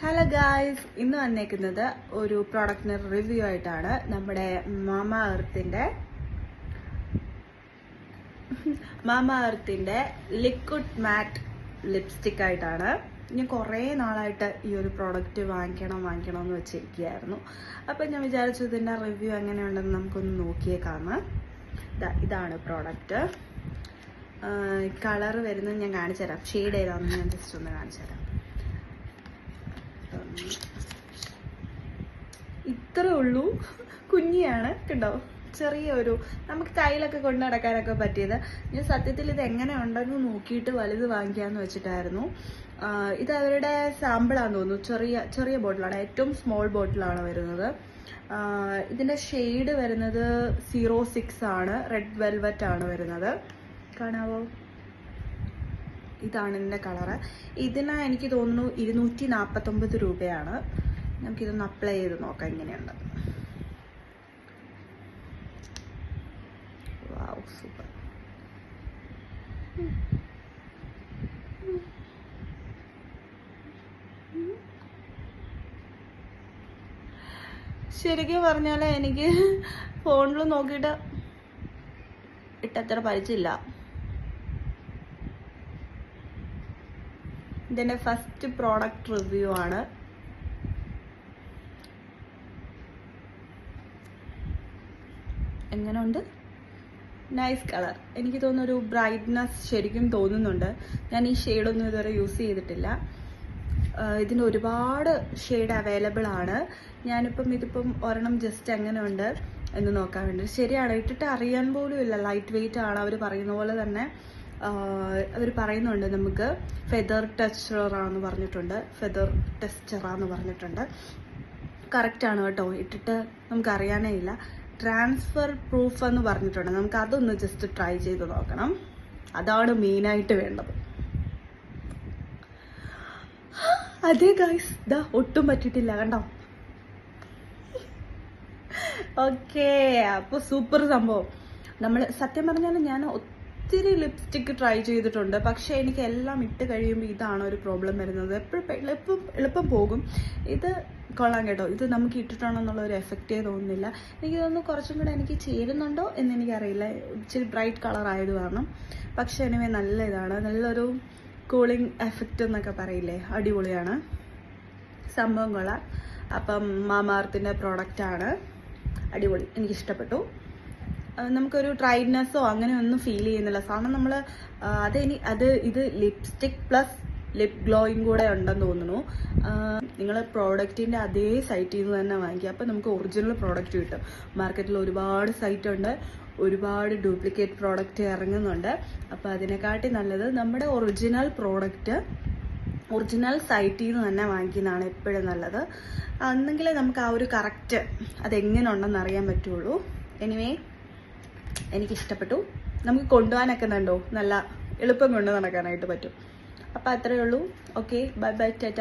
Hello guys ഇന്ന് വന്നേക്കുന്നത് ഒരു പ്രോഡക്റ്റിന് റിവ്യൂ ആയിട്ടാണ്. നമ്മുടെ മാമ എർത്തിന്റെ മാമ എർത്തിന്റെ ലിക്വിഡ് മാറ്റ് ലിപ്സ്റ്റിക് ആയിട്ടാണ്. ഞാൻ കുറേ നാളായിട്ട് ഈ ഒരു പ്രോഡക്റ്റ് വാങ്ങിക്കണം വാങ്ങിക്കണം എന്ന് വെച്ചിരിക്കുകയായിരുന്നു. അപ്പം ഞാൻ വിചാരിച്ചു ഇതിന്റെ റിവ്യൂ എങ്ങനെയുണ്ടെന്ന് നമുക്കൊന്ന് നോക്കിയേക്കാം ഇതാണ് പ്രോഡക്റ്റ് കളർ വരുന്നത് ഞാൻ കാണിച്ചു തരാം ഷെയ്ഡ് ഏതാണെന്ന് ഞാൻ ജസ്റ്റ് ഒന്ന് കാണിച്ചു തരാം. ഇത്രേ ഉള്ളൂ. കുഞ്ഞിയാണ് കേട്ടോ ചെറിയ ഒരു നമുക്ക് കയ്യിലൊക്കെ കൊണ്ടു നടക്കാനൊക്കെ പറ്റിയത്. ഞാൻ സത്യത്തിൽ ഇത് എങ്ങനെ ഉണ്ടെന്ന് നോക്കിയിട്ട് വലുത് വാങ്ങിക്കാന്ന് വെച്ചിട്ടായിരുന്നു. ഇത് അവരുടെ സാമ്പിളാന്ന് തോന്നുന്നു. ചെറിയ ചെറിയ ബോട്ടിലാണ്. ഏറ്റവും സ്മോൾ ബോട്ടിലാണ് വരുന്നത്. ഇതിന്റെ ഷെയ്ഡ് വരുന്നത് സീറോ സിക്സ് ആണ്. റെഡ് വെൽവെറ്റ് ആണ് വരുന്നത്. കാണാവോ? ഇതാണ് ഇതിന്റെ കളറ്. ഇതിന് എനിക്ക് തോന്നുന്നു ഇരുന്നൂറ്റി നാൽപ്പത്തൊമ്പത് രൂപയാണ്. നമുക്കിതൊന്ന് അപ്ലൈ ചെയ്ത് നോക്കാം എങ്ങനെയുണ്ട്. ശരിക്കും പറഞ്ഞാൽ എനിക്ക് ഫോണിൽ നോക്കിയിട്ട് ഇട്ടത്ര പരിചയമില്ല. ഇതിന്റെ ഫസ്റ്റ് പ്രോഡക്റ്റ് റിവ്യൂ ആണ്. എങ്ങനെ ഉണ്ട് നൈസ് കളർ എനിക്ക് തോന്നുന്നു ഒരു ബ്രൈറ്റ്നസ് ശരിക്കും തോന്നുന്നുണ്ട്. ഞാൻ ഈ ഷെയ്ഡൊന്നും ഇതുവരെ യൂസ് ചെയ്തിട്ടില്ല. ഇതിന് ഒരുപാട് ഷെയ്ഡ് അവൈലബിൾ ആണ്. ഞാനിപ്പം ഇതിപ്പം ഒരെണ്ണം ജസ്റ്റ് എങ്ങനെയുണ്ട് എന്ന് നോക്കാൻ വേണ്ടി. ശരിയാണ് ഇട്ടിട്ട് അറിയാൻ പോലും ഇല്ല. ലൈറ്റ് വെയിറ്റ് ആണ് അവർ പറയുന്ന പോലെ തന്നെ. അവർ പറയുന്നുണ്ട് നമുക്ക് ഫെദർ ടെസ്റ്ററാന്ന് പറഞ്ഞിട്ടുണ്ട്. ഫെദർ ടെസ്റ്ററാന്ന് പറഞ്ഞിട്ടുണ്ട്. കറക്റ്റ് ആണ് കേട്ടോ. ഇട്ടിട്ട് നമുക്ക് അറിയാനേ ഇല്ല. ട്രാൻസ്ഫർ പ്രൂഫ് എന്ന് പറഞ്ഞിട്ടുണ്ട്. നമുക്ക് അതൊന്ന് ജസ്റ്റ് ട്രൈ ചെയ്ത് നോക്കണം. അതാണ് മെയിനായിട്ട് വേണ്ടത്. അതെ ഗൈസ് ദാ ഒട്ടും പറ്റിയിട്ടില്ല കണ്ടോ? ഓക്കേ അപ്പോൾ സൂപ്പർ സംഭവം. നമ്മൾ സത്യം പറഞ്ഞാൽ ഞാൻ ഒത്തിരി ലിപ്സ്റ്റിക് ട്രൈ ചെയ്തിട്ടുണ്ട്. പക്ഷെ എനിക്ക് എല്ലാം ഇട്ട് കഴിയുമ്പോൾ ഇതാണ് ഒരു പ്രോബ്ലം വരുന്നത്. എപ്പോഴും എളുപ്പം എളുപ്പം പോകും. ഇത് കൊള്ളാം കേട്ടോ. ഇത് നമുക്ക് ഇട്ടിട്ടാണെന്നുള്ള ഒരു എഫക്റ്റേ തോന്നുന്നില്ല. എനിക്ക് കുറച്ചും കൂടെ എനിക്ക് ചേരുന്നുണ്ടോ എന്ന് എനിക്കറിയില്ല. ഇച്ചിരി ബ്രൈറ്റ് കളർ ആയത് കാരണം. പക്ഷെ എനിവേ നല്ല ഇതാണ്. നല്ലൊരു കൂളിംഗ് എഫക്റ്റ് എന്നൊക്കെ പറയില്ലേ? അടിപൊളിയാണ്. സംഭവം കൊള്ളാം. അപ്പം മാമാർത്തിന്റെ പ്രോഡക്റ്റാണ് അടിപൊളി. എനിക്കിഷ്ടപ്പെട്ടു. നമുക്കൊരു ഡ്രൈനെസ്സോ അങ്ങനെ ഒന്നും ഫീൽ ചെയ്യുന്നില്ല. കാരണം നമ്മൾ അത് ഇനി അത് ഇത് ലിപ്സ്റ്റിക് പ്ലസ് ലിപ് ഗ്ലോയും കൂടെ ഉണ്ടെന്ന് തോന്നുന്നു. നിങ്ങൾ പ്രോഡക്റ്റിന്റെ അതേ സൈറ്റിൽ നിന്ന് തന്നെ വാങ്ങിക്കുക. അപ്പോൾ നമുക്ക് ഒറിജിനൽ പ്രോഡക്റ്റ് കിട്ടും. മാർക്കറ്റിൽ ഒരുപാട് സൈറ്റ് ഉണ്ട്. ഒരുപാട് ഡ്യൂപ്ലിക്കേറ്റ് പ്രോഡക്റ്റ് ഇറങ്ങുന്നുണ്ട്. അപ്പോൾ അതിനെക്കാട്ടി നല്ലത് നമ്മുടെ ഒറിജിനൽ പ്രോഡക്റ്റ് ഒറിജിനൽ സൈറ്റിൽ നിന്ന് തന്നെ വാങ്ങിക്കുന്നതാണ് എപ്പോഴും നല്ലത്. അന്നെങ്കിലേ നമുക്ക് ആ ഒരു കറക്റ്റ് അതെങ്ങനെ ഉണ്ടെന്ന് അറിയാൻ പറ്റുള്ളൂ. എനിവേ എനിക്കിഷ്ടപ്പെട്ടു. നമുക്ക് കൊണ്ടുപോകാനൊക്കെ ഉണ്ടോ നല്ല എളുപ്പം കൊണ്ടു നടക്കാനായിട്ട് പറ്റും. അപ്പോൾ അത്രയേ ഉള്ളൂ. Okay bye bye Tata